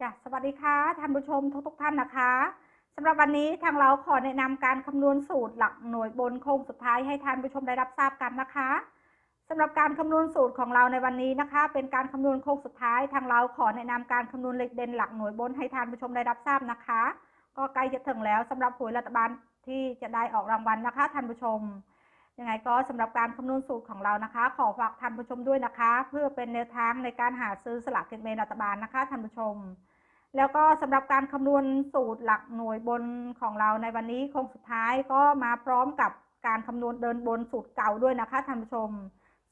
จ้ะสวัสดีค่ะท่านผู้ชมทุกทุกท่านนะคะสำหรับวันนี้ทางเราขอแนะนำการคำนวณสูตรหลักหน่วยบนโค้งสุดท้ายให้ท่านผู้ชมได้รับทราบกันนะคะสำหรับการคำนวณสูตรของเราในวันนี้นะคะ เป็นการคำนวณโค้งสุดท้าย ทางเราขอแนะนำการคำนวณเลขเด่นหลักหน่วยบนให้ท่านผู้ชมได้รับทราบนะคะ ก็ใกล้จะถึงแล้วสำหรับหวยรัฐบาลที่จะได้ออกรางวัลนะคะท่านผู้ชม ยังไงก็สำหรับการคำนวณสูตรของเรานะคะ ขอฝากท่านผู้ชมด้วยนะคะ เพื่อเป็นแนวทางในการหาซื้อสลากกินแบ่งรัฐบาลนะคะท่านผู้ชม แล้วก็สำหรับการคำนวณสูตรหลักหน่วยบนของเราในวันนี้คงสุดท้ายก็มาพร้อมกับการคำนวณเดินบนสูตรเก่าด้วยนะคะท่านผู้ชม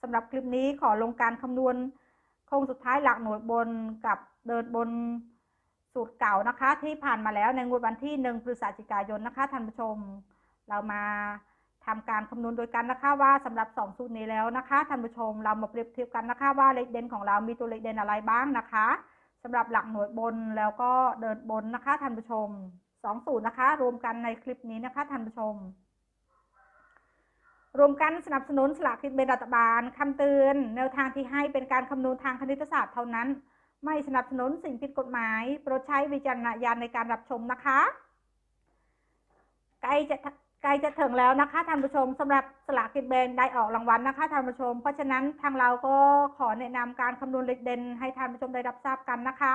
สำหรับคลิปนี้ขอลงการคำนวณคงสุดท้ายหลักหน่วยบนกับเดินบนสูตรเก่านะคะ ที่ผ่านมาแล้วในงวดวันที่หนึ่งพฤศจิกายนนะคะท่านผู้ชม เรามา ทำการคำนวณโดยกันนะคะว่าสำหรับ 2 สูตรนี้แล้วนะคะท่านผู้ชมเรามาเปรียบเทียบกันนะคะว่าเลขเด่นของเรามีตัวเลขเด่นอะไรบ้างนะคะสำหรับหลักหน่วยบนแล้วก็เดินบนนะคะท่านผู้ชม 2 สูตรนะคะ รวมกันในคลิปนี้นะคะท่านผู้ชม รวมกันสนับสนุนสลากกินแบ่งรัฐบาลคำเตือน แนวทางที่ให้เป็นการคำนวณทางคณิตศาสตร์เท่านั้น ไม่สนับสนุนสิ่งผิดกฎหมาย โปรดใช้วิจารณญาณในการรับชมนะคะใกล้จะ ใกล้จะถึงแล้วนะคะท่านผู้ชมสำหรับสลากกินแบ่งได้ออกรางวัลนะคะท่านผู้ชม เพราะฉะนั้นทางเราก็ขอแนะนำการคำนวณเลขเด่นให้ท่านผู้ชมได้รับทราบกันนะคะ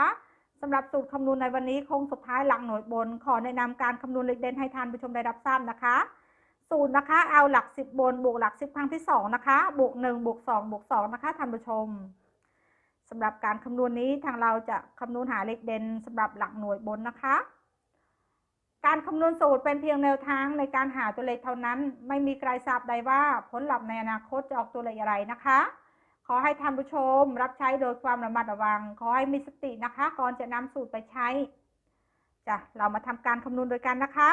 สำหรับสูตรคำนวณในวันนี้คงสุดท้ายหลักหน่วยบน ขอแนะนำการคำนวณเลขเด่นให้ท่านผู้ชมได้รับทราบนะคะสูตรนะคะเอาหลักสิบบนบวกหลักสิบครั้งที่สองนะคะบวกหนึ่งบวกสองบวกสองนะคะท่านผู้ชมสำหรับการคำนวณนี้ทางเราจะคำนวณหาเลขเด่นสำหรับหลักหน่วยบนนะคะ การคำนวณสูตรเป็นเพียงแนวทางในการหาตัวเลขเท่านั้น ไม่มีใครทราบใดว่าผลลัพธ์ในอนาคตจะออกตัวเลขอะไรนะคะ ขอให้ท่านผู้ชมรับใช้โดยความระมัดระวัง ขอให้มีสตินะคะ ก่อนจะนำสูตรไปใช้จ้ะเรามาทำการคำนวณโดยกันนะคะ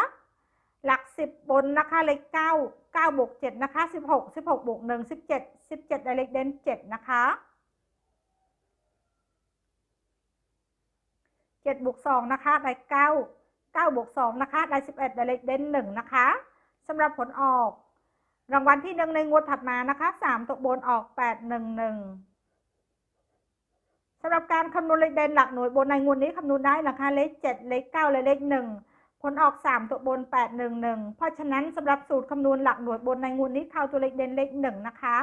หลักสิบบนนะคะเลขเก้าเก้าบวกเจ็ดนะคะสิบหกสิบหกบวกหนึ่งสิบเจ็ดสิบเจ็ดได้เลขเด่นเจ็ดนะคะเจ็ดบวกสองนะคะได้เก้าเก้าบวกสองนะคะ ได้สิบเอ็ดได้เลขเด่นหนึ่งนะคะสำหรับผลออก รางวัลที่หนึ่งในงวดถัดมานะคะสามตัวบนออกแปดหนึ่งหนึ่งสำหรับการคำนวณเลขเด่นหลักหน่วยบนในงวดนี้คำนวณได้นะคะเลขเจ็ดเลขเก้าและเลขหนึ่งผลออก 3 ตัวบน 811 เพราะฉะนั้นสำหรับสูตรคำนวณหลักหน่วยบนในงูนี้เข้าตัวเลขเด่นเลขหนึ่งนะคะ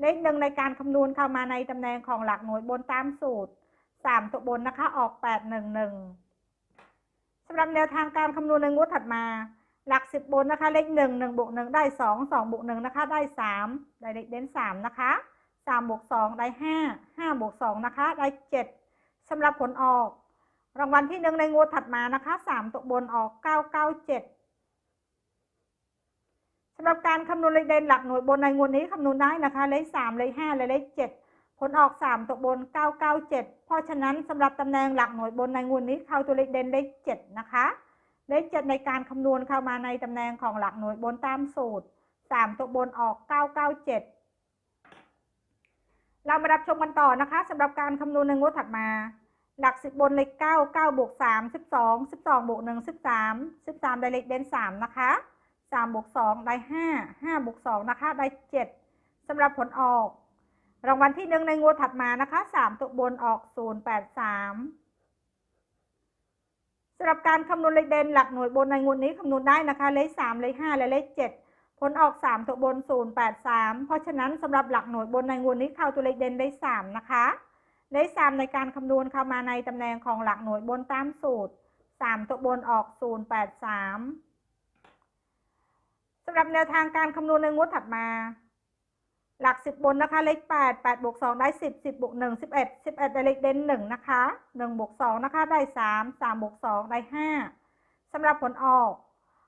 เลขหนึ่งในการคำนวณเข้ามาในตำแหน่งของหลักหน่วยบนตามสูตร 3 ตัวบนนะคะออก 811 สำหรับแนวทางการคำนวณในงวดถัดมา หลัก 10 บนนะคะ เลข1 1บวก1ได้ 2 2บวก1นะคะ ได้ 3 ได้เลขเด่น3 นะคะ 3 บวก 2 ได้ 5 5 บวก 2 นะคะ ได้ 7สำหรับผลออก รางวัลที่หนึ่งในงวดถัดมานะคะสามตัวบนออกเก้าเก้าเจ็ดสำหรับการคำนวณเลขเด่นหลักหน่วยบนในงวดนี้คำนวณได้นะคะ เลขสามเลขห้าและเลขเจ็ด ผลออกสามตัวบนเก้าเก้าเจ็ดพราะฉะนั้นสำหรับตำแหน่งหลักหน่วยบนในงวดนี้เข้าตัวเลขเด่นเลขเจ็ดนะคะ เลขเจ็ดในการคำนวณเข้ามาในตำแหน่งของหลักหน่วยบนตามสูตรสามตัวบนออกเก้าเก้าเจ็ดเรามารับชมกันต่อนะคะสำหรับการคำนวณในงวดถัดมา หลักสิบบนเลขเก้าเก้าบวกสามสิบสองสิบสองบวกหนึ่งสิบสามสิบสามได้เลขเด่นสามนะคะสามบวกสองได้ห้าห้าบวกสองนะคะได้เจ็ดสำหรับผลออก รางวัลที่หนึ่งในงวดถัดมานะคะสามตัวบนออกศูนย์แปดสามสำหรับการคำนวณเลขเด่นหลักหน่วยบนในงวดนี้คำนวณได้นะคะเลขสามเลขห้าและเลขเจ็ดผลออกสามตัวบนศูนย์แปดสามเพราะฉะนั้นสำหรับหลักหน่วยบนในงวดนี้เข้าตัวเลขเด่นได้สามนะคะเลขสามในการคำนวณเข้ามาในตำแหน่งของหลักหน่วยบนตามสูตรสามตัวบนออกศูนย์แปดสามสำหรับแนวทางการคำนวณในงวดถัดมา หลักสิบบนนะคะเลขแปดแปดบวกสองได้สิบสิบบวกหนึ่งสิบเอ็ดสิบเอ็ดได้เลขเด่นหนึ่งนะคะหนึ่งบวกสองนะคะได้สามสามบวกสองได้ห้าสำหรับผลออก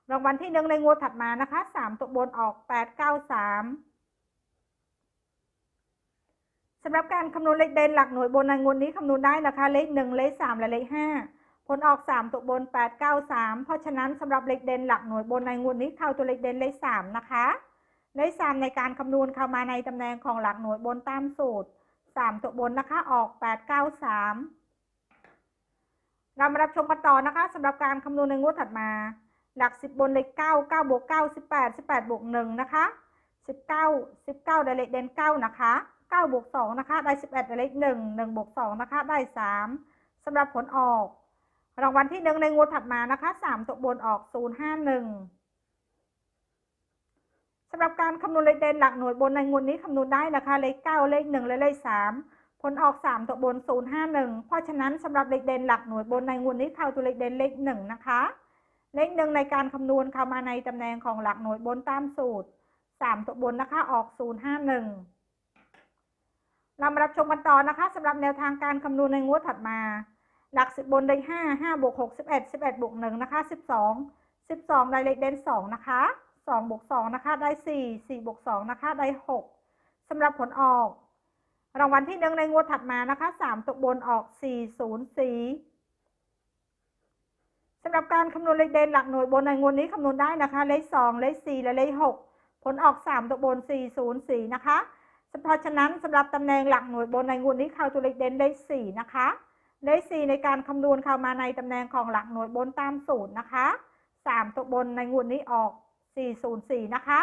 รางวัลที่หนึ่งในงวดถัดมานะคะสามตัวบนออกแปดเก้าสามสำหรับการคำนวณเลขเด่นหลักหน่วยบนในงวดนี้คำนวณได้นะคะ เลขหนึ่งเลขสามและเลขห้าผลออกสามตัวบนแปดเก้าสามเพราะฉะนั้นสำหรับเลขเด่นหลักหน่วยบนในงวดนี้เข้าตัวเลขเด่นเลขสามนะคะ เลขสามในการคำนวณเข้ามาในตำแหน่งของหลักหน่วยบนตามสูตรสามตัวบนนะคะออกแปดเก้าสามเรามารับชมกันต่อนะคะสำหรับการคำนวณในงวดถัดมา หลักสิบบนเลขเก้าเก้าบวกเก้าสิบแปดสิบแปดบวกหนึ่งนะคะสิบเก้าสิบเก้าได้เลขเด่นเก้านะคะ9บวก2นะคะได้11ได้เลข1 1บวก2นะคะได้3สำหรับผลออก รางวัลที่หนึ่งในงวดถัดมานะคะสามตัวบนออกศูนย์ห้าหนึ่ง สำหรับการคำนวณเลขเด่นหลักหน่วยบนในงวดนี้คำนวณได้นะคะเลขเก้าเลขหนึ่งและเลขสามผลออกสามตัวบนศูนย์ห้าหนึ่งเพราะฉะนั้นสำหรับเลขเด่นหลักหน่วยบนในงวดนี้เข้าตัวเลขเด่นเลขหนึ่งนะคะ เลขหนึ่งในการคำนวณเข้ามาในตำแหน่งของหลักหน่วยบนตามสูตรสามตัวบนนะคะออกศูนย์ห้าหนึ่งเรามารับชมกันต่อนะคะสำหรับแนวทางการคำนวณในงวดถัดมา หลักสิบบนได้ห้าห้าบวกหกสิบเอ็ดสิบเอ็ดบวกหนึ่งนะคะสิบสองสิบสองได้เลขเด่นสองนะคะ สองบวกสองนะคะ ได้สี่สี่บวกสองนะคะ ได้หกสำหรับผลออก รางวัลที่หนึ่งในงวดถัดมานะคะสามตกบนออกสี่ศูนย์สี่สำหรับการคำนวณเลขเด่นหลักหน่วยบนในงวดนี้คำนวณได้นะคะ เลขสองเลขสี่และเลขหกผลออกสามตกบนสี่ศูนย์สี่นะคะเพราะฉะนั้นสำหรับตำแหน่งหลักหน่วยบนในงวดนี้ข้าวตัวเลขเด่นได้สี่นะคะได้สี่ในการคำนวณเข้ามาในตำแหน่งของหลักหน่วยบนตามสูตรนะคะสามตัวบนในงวดนี้ออก สี่ศูนะคะ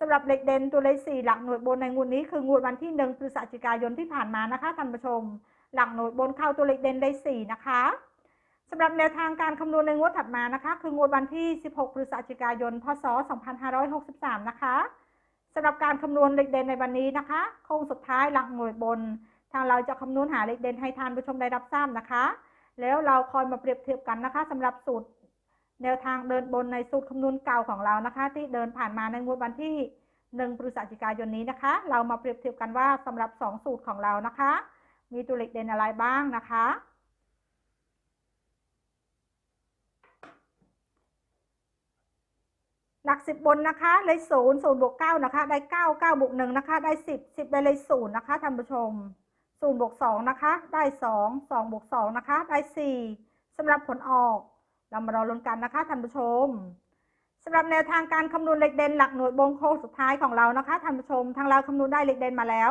สำหรับเลขเด่นตัวเลขสี่หลักหน่วยบนในงวดนี้คืองวดวันที่หนึ่งพฤศจิกายนที่ผ่านมานะคะท่านผู้ชม หลักหน่วยบนเข้าตัวเลขเด่นได้สี่นะคะสำหรับแนวทางการคำนวณในงวดถัดมานะคะ คืองวดวันที่ 16 พฤศจิกายน พศ 2563 นะคะสำหรับการคำนวณเลขเด่นในวันนี้นะคะ โค้งสุดท้ายหลักหน่วยบน ทางเราจะคำนวณหาเลขเด่นให้ท่านผู้ชมได้รับทราบนะคะ แล้วเราคอยมาเปรียบเทียบกันนะคะสำหรับสูตร แนวทางเดินบนในสูตรคำนวณเก่าของเรานะคะ ที่เดินผ่านมาในงวดวันที่1พฤศจิกายนนี้นะคะ เรามาเปรียบเทียบกันว่าสำหรับ 2 สูตรของเรานะคะ มีตัวเลขเด่นอะไรบ้างนะคะ หลักสิบบนนะคะเลยศูนย์ศูนย์บวกเก้านะคะ ได้เก้าเก้าบวกหนึ่งนะคะ ได้สิบสิบได้เลยศูนย์นะคะท่านผู้ชมศูนย์บวกสองนะคะ ได้สองสองบวกสองนะคะ ได้สี่สำหรับผลออก เรามารอลุ้นกันนะคะท่านผู้ชมสำหรับแนวทางการคำนวณเลขเด่นหลักหน่วยบงโค้งสุดท้ายของเรานะคะท่านผู้ชม ทางเราคำนวณได้เลขเด่นมาแล้ว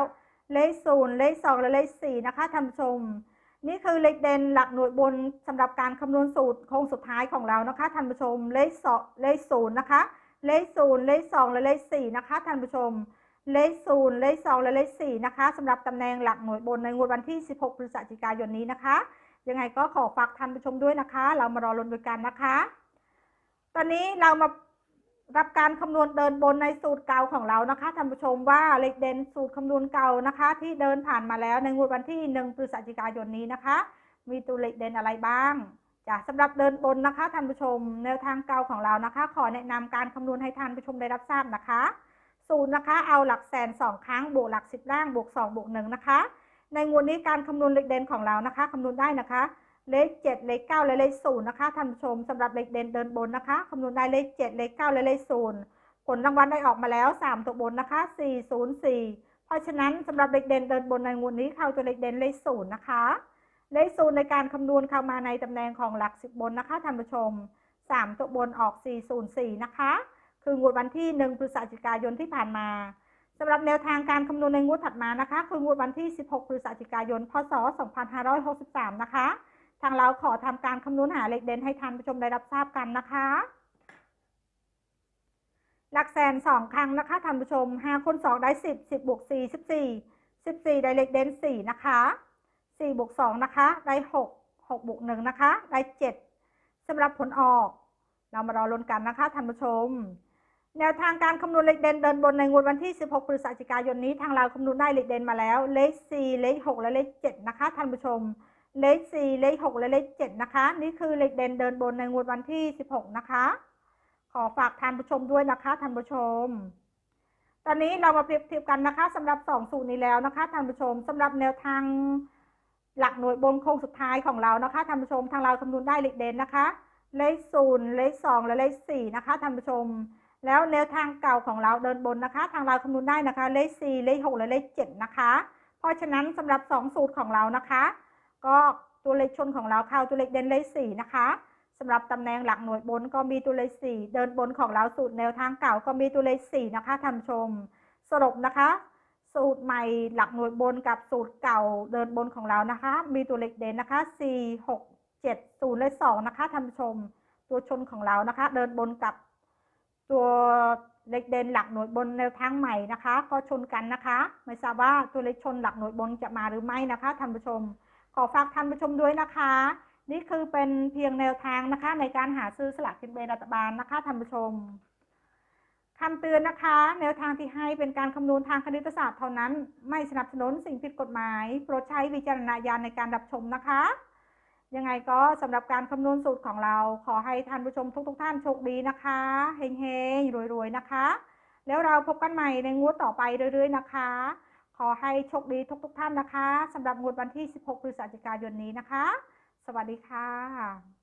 เลขศูนย์เลขสองและเลขสี่นะคะท่านผู้ชม นี่คือเลขเด่นหลักหน่วยบนสำหรับการคำนวณสูตรโค้งสุดท้ายของเรานะคะท่านผู้ชม เลขสองเลขศูนย์นะคะ เลขศูนย์เลขสองและเลขสี่นะคะท่านผู้ชม เลขศูนย์เลขสองและเลขสี่นะคะสำหรับตำแหน่งหลักหน่วยบนในงวดวันที่ 16 พฤศจิกายนนี้นะคะ ยังไงก็ขอฝากท่านผู้ชมด้วยนะคะ เรามารอลุ้นด้วยกันนะคะ ตอนนี้เรามารับการคำนวณเดินบนในสูตรเก่าของเรานะคะท่านผู้ชมว่าเลขเด่นสูตรคำนวณเก่านะคะ ที่เดินผ่านมาแล้วในงวดวันที่1พฤศจิกายนนี้นะคะ มีตัวเลขเด่นอะไรบ้างจ้ะสำหรับเดินบนนะคะท่านผู้ชมแนวทางเก่าของเรานะคะ ขอแนะนำการคำนวณให้ท่านผู้ชมได้รับทราบนะคะศูนย์นะคะเอาหลักแสนสองครั้งบวกหลักสิบล่างบวกสองบวกหนึ่งนะคะ ในงวดนี้การคำนวณเลขเด่นของเรานะคะคำนวณได้นะคะ เลขเจ็ดเลขเก้าและเลขศูนย์นะคะท่านผู้ชมสำหรับเลขเด่นเดินบนนะคะคำนวณได้เลขเจ็ดเลขเก้าและเลขศูนย์ผลรางวัลได้ออกมาแล้วสามตัวบนนะคะสี่ศูนย์สี่เพราะฉะนั้นสำหรับเลขเด่นเดินบนในงวดนี้เข้าตัวเลขเด่นเลขศูนย์นะคะ เลขศูนย์ในการคำนวณเข้ามาในตำแหน่งของหลักสิบบนนะคะท่านผู้ชมสามตัวบนออก404นะคะ คืองวดวันที่1พฤศจิกายนที่ผ่านมา สำหรับแนวทางการคำนวณในงวดถัดมานะคะ คืองวดวันที่ 16 พฤศจิกายน พศ 2563 นะคะ ทางเราขอทำการคำนวณหาเลขเด่นให้ท่านผู้ชมได้รับทราบกันนะคะ หลักแสนสองครั้งนะคะท่านผู้ชม 5คูณ2ได้ 10 10บวก4 14 14 ได้เลขเด่น4 นะคะสี่บวกสองนะคะ ได้หกหกบวกหนึ่งนะคะ ได้เจ็ดสำหรับผลออก เรามารอลุ้นกันนะคะท่านผู้ชม แนวทางการคำนวณเลขเด่นเดินบนในงวดวันที่ 16 พฤศจิกายนนี้ทางเราคำนวณได้เลขเด่นมาแล้ว เลข 4 เลข 6 และเลข 7 นะคะท่านผู้ชม เลข 4 เลข 6 และเลข 7 นะคะ นี่คือเลขเด่นเดินบนในงวดวันที่ 16 นะคะ ขอฝากท่านผู้ชมด้วยนะคะท่านผู้ชม ตอนนี้เรามาเปรียบเทียบกันนะคะสำหรับ 2 สูตรนี้แล้วนะคะท่านผู้ชมสำหรับแนวทางหลักหน่วยบนโครงสุดท้ายของเรานะคะท่านผู้ชมทางเราคำนวณได้เลขเด่นนะคะ เลขศูนย์เลขสองและเลขสี่นะคะท่านผู้ชม แล้วแนวทางเก่าของเราเดินบนนะคะ ทางเราคำนวณได้นะคะ เลขสี่เลขหกและเลขเจ็ดนะคะ เพราะฉะนั้นสำหรับสองสูตรของเรานะคะ ก็ตัวเลขชนของเราเข้าตัวเลขเด่นเลขสี่นะคะสำหรับตำแหน่งหลักหน่วยบนก็มีตัวเลขสี่เดินบนของเราสูตรแนวทางเก่าก็มีตัวเลขสี่นะคะท่านชม สรุปนะคะ สูตรใหม่หลักหน่วยบนกับสูตรเก่าเดินบนของเรานะคะ มีตัวเลขเด่นนะคะ4 6 7 0และ2นะคะท่านชม ตัวชนของเรานะคะ เดินบนกับ ตัวเลขเด่นหลักหน่วยบนแนวทางใหม่นะคะ ก็ชนกันนะคะ ไม่ทราบว่าตัวเลขชนหลักหน่วยบนจะมาหรือไม่นะคะท่านผู้ชม ขอฝากท่านผู้ชมด้วยนะคะ นี่คือเป็นเพียงแนวทางนะคะ ในการหาซื้อสลากกินแบ่งรัฐบาลนะคะท่านผู้ชมคำเตือนนะคะ แนวทางที่ให้เป็นการคำนวณทางคณิตศาสตร์เท่านั้น ไม่สนับสนุนสิ่งผิดกฎหมาย โปรดใช้วิจารณญาณในการรับชมนะคะ ยังไงก็สำหรับการคำนวณสูตรของเราขอให้ท่านผู้ชมทุกๆทท่านโชคดีนะคะเฮงๆรวยๆนะคะ แล้วเราพบกันใหม่ในงวดต่อไปเรื่อยๆนะคะ ขอให้โชคดีทุกๆทท่านนะคะสำหรับงวดวันที่ 16พฤศจิกายนนี้นะคะ สวัสดีค่ะ